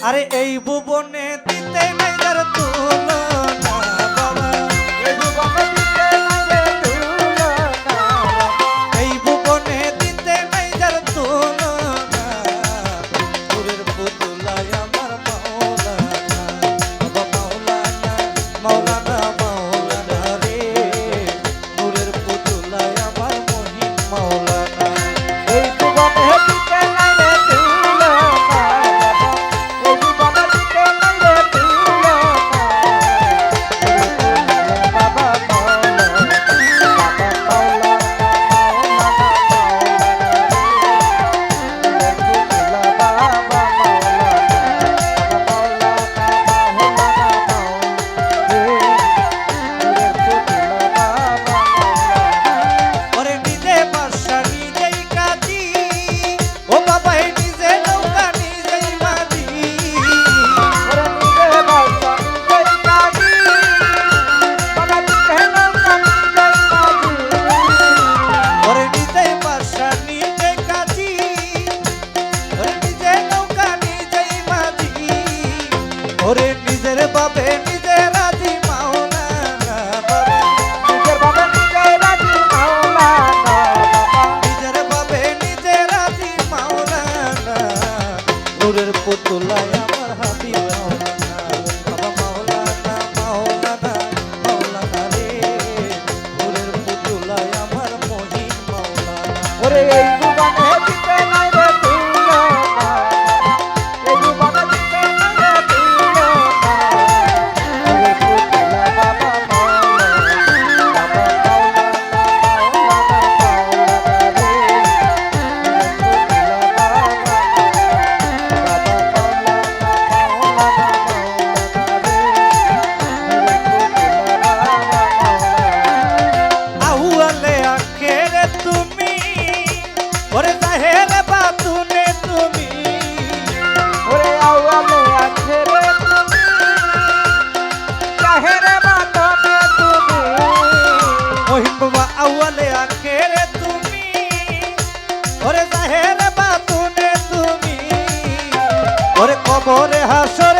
আরে এই ভুবনে দিতে নাই তার করে এই করে হাসরে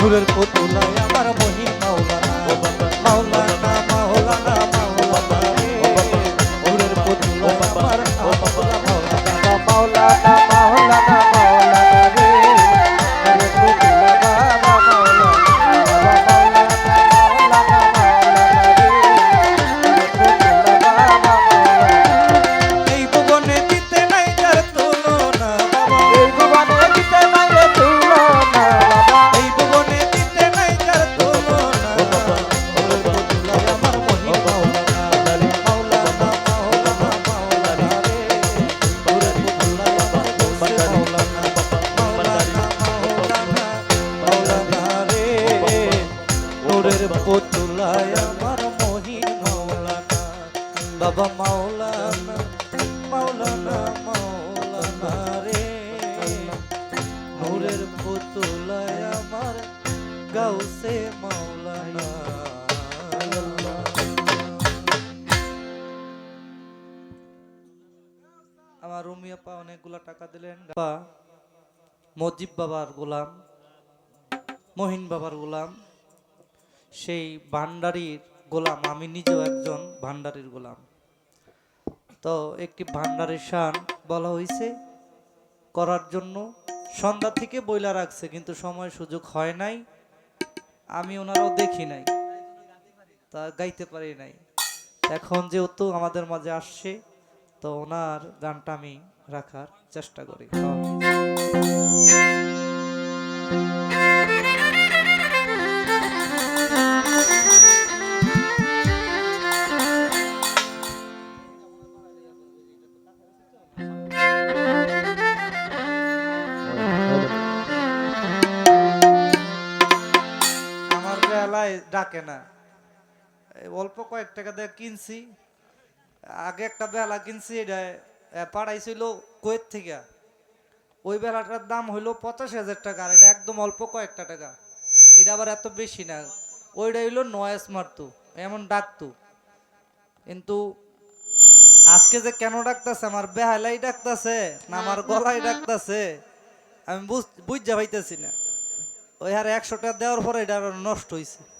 নূরের পতলা। পুতুলায় আমার মহিন মাওলানা। বাবা মাওলানা মাওলানা মাওলানা রে। নূরের পুতুলায় আমার গাউসে মাওলানা। আমার রুমিয়া পা অনেকগুলা টাকা দিলেন। মজিব বাবার গোলাম, মহিন বাবার গোলাম। সেই ভান্ডারির গোলাম, আমি নিজেও একজন ভান্ডারির গোলাম। তো একটি ভান্ডারের শান বলা হয়েছে করার জন্য সন্ধ্যা থেকে বইলা রাখছে, কিন্তু সময় সুযোগ হয় নাই, আমি ওনারাও দেখি নাই, তা গাইতে পারি নাই। এখন যেহেতু আমাদের মাঝে আসছে, তো ওনার গানটা আমি রাখার চেষ্টা করি। ডাকে না। অল্প কয়েক টাকা দিয়ে কিনছি। আগে একটা বেলা কিনছি এটা আহ, পাঠাইছিল থেকে। ওই বেলাটার দাম হইল পঁচাশ হাজার টাকা আর এটা একদম অল্প কয়েকটা টাকা। এটা আবার এত বেশি না। ওইটা হইল নয়েস মারতো এমন ডাকতো। কিন্তু আজকে যে কেন ডাকতেছে আমার বেহালাই ডাকতেছে না আমার গলাই ডাকতেছে আমি বুঝ বুঝতে পাইতেছি না। ওই হারে একশো টাকা দেওয়ার পরে এটা নষ্ট হয়েছে